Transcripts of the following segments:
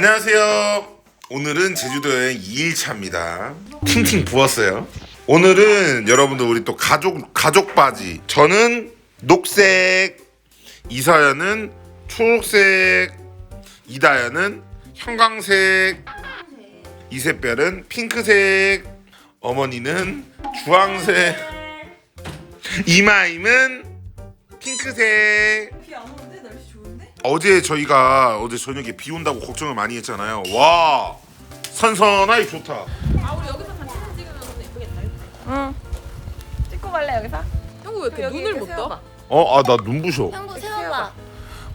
안녕하세요. 오늘은 제주도 여행 2일차입니다. 팅팅 부었어요. 오늘은 여러분들 우리 또 가족 가족 바지. 저는 녹색, 이사연은 초록색, 이다연은 형광색, 이세별은 핑크색, 어머니는 주황색, 이마임은 핑크색. 어제 저희가 어제 저녁에 비 온다고 걱정을 많이 했잖아요. 와 선선하니 좋다. 아 우리 여기서 단체 사진 찍으면 너무 예쁘겠다. 응. 찍고 갈래 여기서? 형구 왜 이렇게 여기 눈을 이렇게 못. 떠? 어 아 나 눈부셔. 형구 세워봐.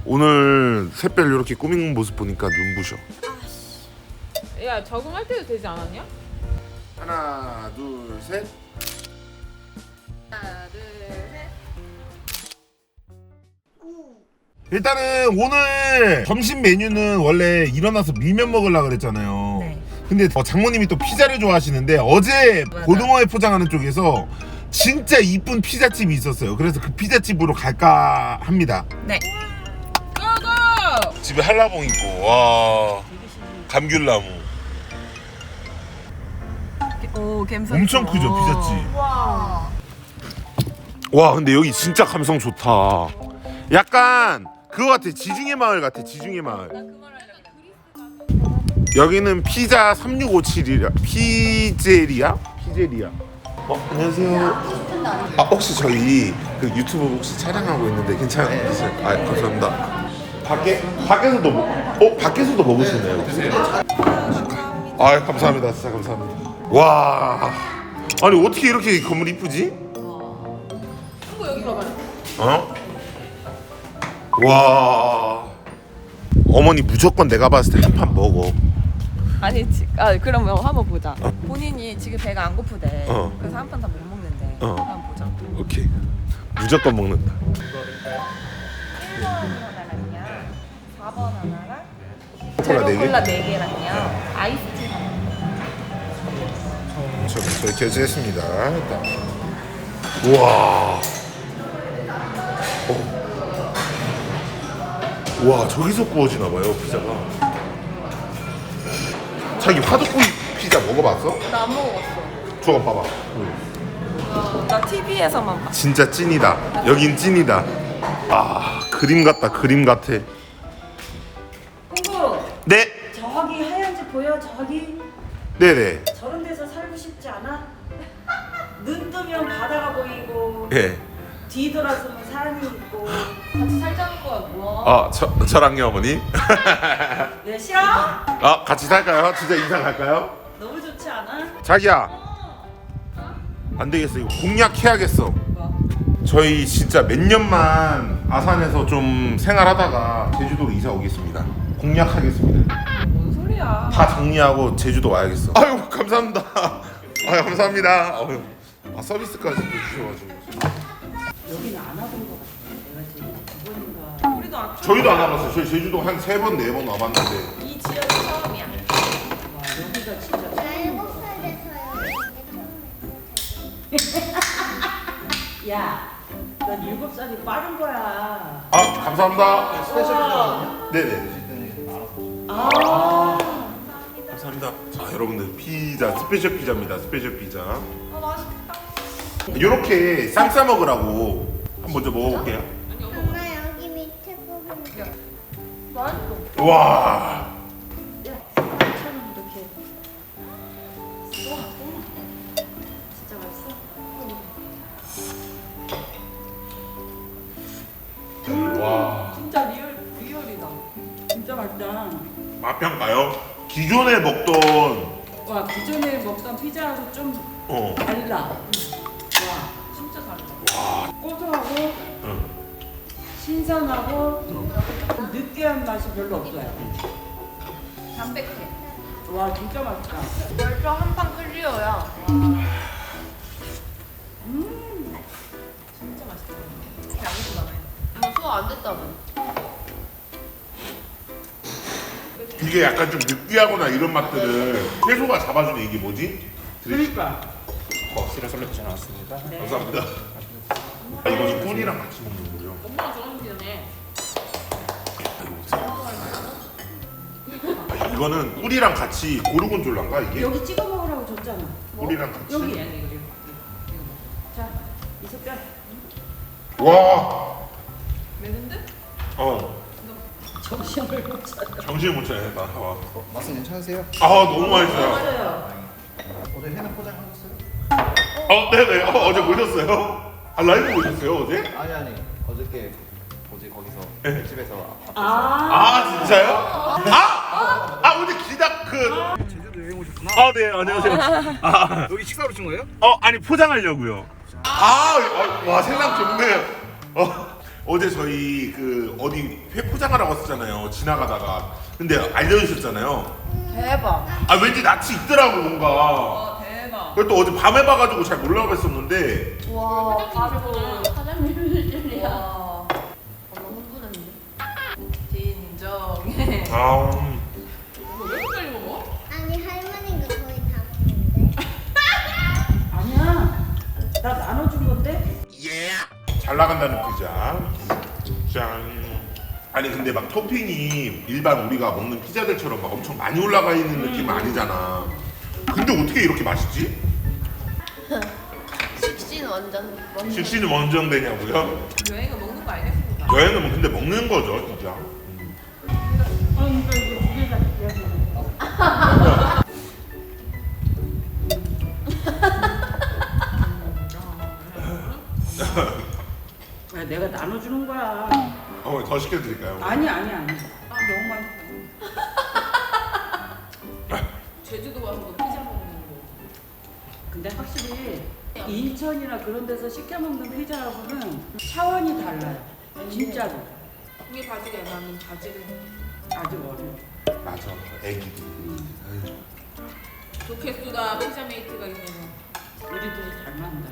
오늘 샛별 이렇게 꾸민 모습 보니까 눈부셔. 야 적응할 때도 되지 않았냐? 하나 둘 셋. 하나 둘 일단은 오늘 점심 메뉴는 원래 일어나서 밀면 먹으려고 그랬잖아요. 네. 근데 어, 장모님이 또 피자를 좋아하시는데 어제 맞아. 고등어회 포장하는 쪽에서 진짜 이쁜 피자집이 있었어요. 그래서 그 피자집으로 갈까 합니다. 네. 고고! 집에 한라봉 있고 와 감귤나무 오 갬성. 엄청 크죠 피자집. 와. 와 근데 여기 진짜 감성 좋다. 약간 그거 같아 지중해 마을 같아 지중해 마을. 여기는 피자 3657이라 피제리아? 피제리아. 어 안녕하세요. 아 혹시 저희 그 유튜브 혹시 촬영하고 있는데 괜찮으세요? 아 감사합니다. 밖에 밖에서도 먹, 어 밖에서도 먹으시네요. 아 감사합니다 진짜 감사합니다. 와 아니 어떻게 이렇게 건물 이쁘지? 어? 와 어머니 무조건 내가 봤을 때 한 판 먹어. 아니 지, 아 그러면 한번 보자. 본인이 지금 배가 안 고프대. 어. 그래서 한 판 다 못 먹는데. 어. 한번 보자. 오케이 무조건 먹는다. 1번 하나랑요. 4번 하나랑. 콜라 네 개? 콜라 4개랑요. 아이스티 하나. 저, 저 결제했습니다. 일단. 우와. 어. 와 저기서 구워지나 봐요 피자가. 자기 화덕구이 피자 먹어봤어? 나 안 먹어봤어. 저거 봐봐. 나 TV에서만 봤어. 진짜 찐이다. 여긴 찐이다. 아 그림 같다 그림 같아. 홍구 네. 저기 하얀 집 보여 저기 네네. 저런 데서 살고 싶지 않아? 눈 뜨면 바다가 보이고 예. 뒤돌아서면 산이 있고 같이 살자는 거야 뭐야? 아, 저, 저랑요, 어머니? 왜 싫어? 아, 같이 살까요? 진짜 이사 갈까요? 너무 좋지 않아? 자기야. 안 되겠어. 이거 공약해야겠어. 저희 진짜 몇 년만 아산에서 좀 생활하다가 제주도로 이사 오겠습니다. 공약하겠습니다. 뭔 소리야? 다 정리하고 제주도 와야겠어. 아유, 감사합니다. 아유, 감사합니다. 아유, 아, 서비스까지 또 주셔가지고. 여기는 안두 우리도 안, 저희도 안 와봤어요. 저희 제주도 한 세 번, 네 번 와봤는데. 이 지역이 처음이야. 와 여기가 진짜 야넌 일곱 살이 빠른 거야 아, 감사합니다. 스페셜 피자. 네네. 아 감사합니다. 자, 여러분들 피자 스페셜 피자입니다. 스페셜 피자. 아 맛있겠다. 이렇게 쌈 싸 먹으라고 한번 먼저 먹어볼게요. 와, 처럼 이렇게 와 진짜 맛있어? 와, 진짜 리얼 리얼이다 진짜 맛있다 맛평가요? 기존에 먹던 와 기존에 먹던 피자하고 좀 어, 달라. 와 진짜 다르다. 고소하고 응. 신선하고 느끼한 맛이 별로 없어요. 담백해. 와 진짜 맛있다. 열뼈 한판 클리어야. 진짜 맛있다. 뭐 소화 안 됐다고. 이게 약간 좀 느끼하거나 이런 맛들을 채소가 잡아주는 이게 뭐지? 그러니까 실어 솔루션 나왔습니다. 감사합니다. 아, 이거 꿀이랑 같이 먹는 거예요. 엄마가 좋아하는 이거는 꿀이랑 같이 고르곤졸라인가 이게? 여기 찍어 먹으라고 줬잖아. 뭐? 꿀이랑 같이. 여기 예, 예, 여기 여기. 자, 이 색깔. 와. 매운데? 어. 정신을 못 차려. 정신 못 차려. 나 와. 맛은 괜찮으세요? 아 너무 맛있어요. 아, 맞아요. 어제 해나 포장하셨어요? 어 네네. 어, 어제 보셨어요? 아 라이브 보셨어요 어제? 아니 아니 어저께 이제 거기서 네. 집에서 아, 아 진짜요? 아! 아 오늘 길다 그 제주도 여행 오셨구나. 아 네 안녕하세요. 아, 아. 여기 식사로 친 거예요? 어 아니 포장하려고요. 아, 어, 아와 생각 좋네 어, 어제 저희 그 어디 회 포장하라고 했었잖아요. 지나가다가 근데 알려주셨잖아요. 대박. 아 왠지 낯이 있더라고 뭔가. 그리고 또 어제 밤에 봐가지고 잘 몰라가겠었는데 와, 가족 사장님 줄이야. 아우. 왜 빨리 먹어? 아니 할머니가 거의 다 먹는데. 아니야. 나 나눠준 건데. 잘 나간다는 피자. 짠. 아니 근데 막 토핑이 일반 우리가 먹는 피자들처럼 막 엄청 많이 올라가 있는 느낌은 음. 아니잖아. 근데 어떻게 이렇게 맛있지? 식신 완전 완전. 식신이 원정되냐고요? 여행은 먹는 거 아니겠습니까? 여행은 뭐 근데 먹는 거죠, 진짜. 야, 내가 나눠주는 거야. 어머, 더 시켜드릴까요? 어머니? 아니, 아니, 아니. 아, 너무 맛있다. 아. 제주도 가서 뭐 피자 먹는 거. 근데 확실히 인천이나 그런 데서 시켜 먹는 피자하고는 차원이 달라요. 진짜로. 이게 바지가 애매하면 바지를. 아직 어려워. 맞아. 애기. 조켓수가 피자메이트가 있네요. 우리 둘이 잘 맞는다,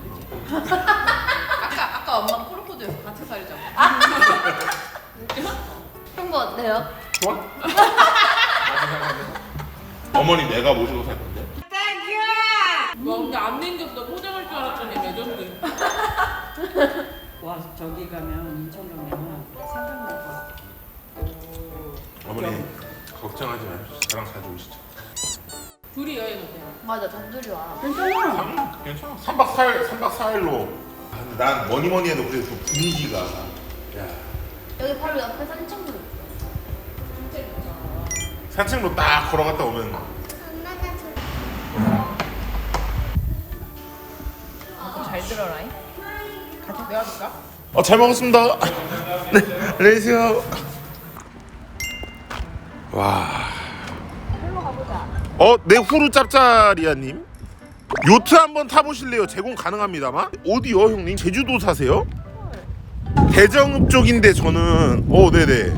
아까 아까 엄마 프로포즈에서 같이 살자고. 아! 그런 거 어때요? 좋아? 어머니 내가 모시고 살 건데. 와 근데 안 냉겼어. 포장할 줄 알았더니 레전드. 와, 저기 가면 인천동면 생각날 것 어머니 걱정하지 마십시오. 저랑 자주 오시죠. 둘이 여행 어때요? 맞아 단둘이 와. 괜찮아. 음, 괜찮아. 3박 4일, 3박 4일로. 아, 난 뭐니 뭐니 해도 그래도 분위기가. 야. 여기 바로 옆에 산책도 있어. 산책로 딱 걸어갔다 오면. 엄마가 저잘 들어라. 같이 내어줄까? 어, 잘 먹었습니다. 네. 안녕히 계세요. 와. 어, 내 후루 짭짤이야님. 요트 한번 타보실래요? 제공 가능합니다만. 어디요, 형님? 제주도 사세요? 대정읍 쪽인데 저는 어, 네네.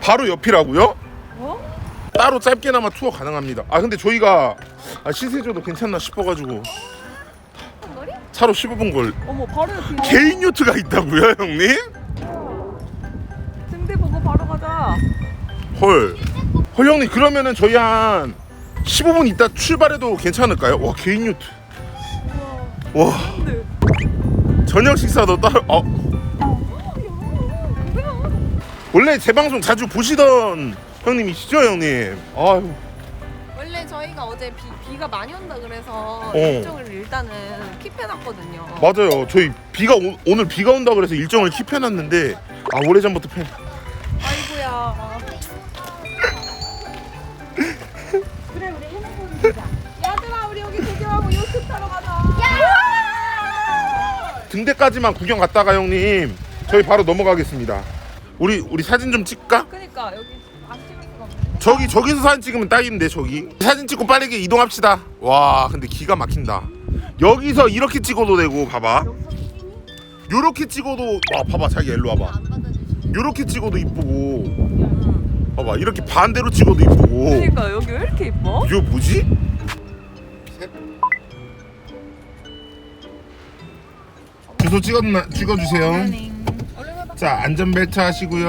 바로 옆이라고요? 어? 따로 짧게나마 투어 가능합니다. 아 근데 저희가 아, 신세조도 괜찮나 싶어가지고 차로 15분 걸 어머 바로 개인 요트가 있다고요, 형님? 어. 등대 보고 바로 가자. 헐. 어, 형님 그러면은 저희 한 15분 있다 출발해도 괜찮을까요? 와 개인 유트 와 저녁 식사도 따로 어. 원래 제 방송 자주 보시던 형님이시죠 형님 아유 원래 저희가 어제 비, 비가 많이 온다 그래서 어. 일정을 일단은 킵해놨거든요. 맞아요 저희 비가 오, 오늘 비가 온다 그래서 일정을 킵해놨는데 아 오래전부터 팬 아이고야. 등대까지만 구경 갔다가 형님 저희 바로 넘어가겠습니다. 우리 우리 사진 좀 찍까? 그니까 여기 안 찍을 수가 없는데. 저기 저기서 사진 찍으면 딱인데 저기 사진 찍고 빠르게 이동합시다. 와 근데 기가 막힌다. 여기서 이렇게 찍어도 되고 봐봐. 요렇게 찍어도 와 봐봐 자기 일로 와봐. 요렇게 찍어도 이쁘고 봐봐 이렇게 반대로 찍어도 이쁘고 그니까 여기 왜 이렇게 이뻐? 이거 뭐지? 주소 찍어 찍어주세요. 자 안전벨트 하시고요.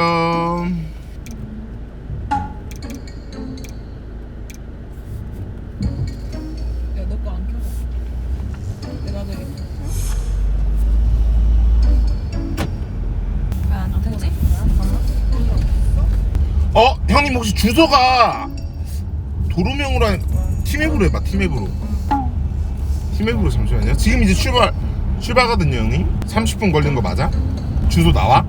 어? 형님 혹시 주소가 도로명으로 한 팀앱으로 해봐 팀앱으로. 팀앱으로 잠시만요. 지금 이제 출발. 출발하거든요 형님 30분 걸린 거 맞아? 주소 나와?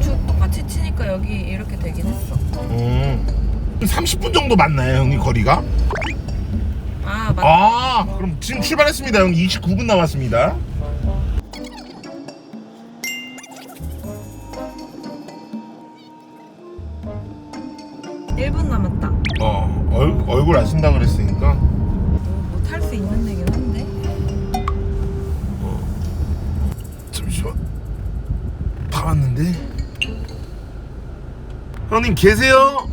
주 똑같이 치니까 여기 이렇게 되긴 했어. 음 30분 정도 맞나요 형님 거리가? 아 맞. 아 그럼 지금 출발했습니다 형 29분 남았습니다 일 1분 남았다. 어 얼, 얼굴 아신다 그랬으니까 다 왔는데 형님 계세요?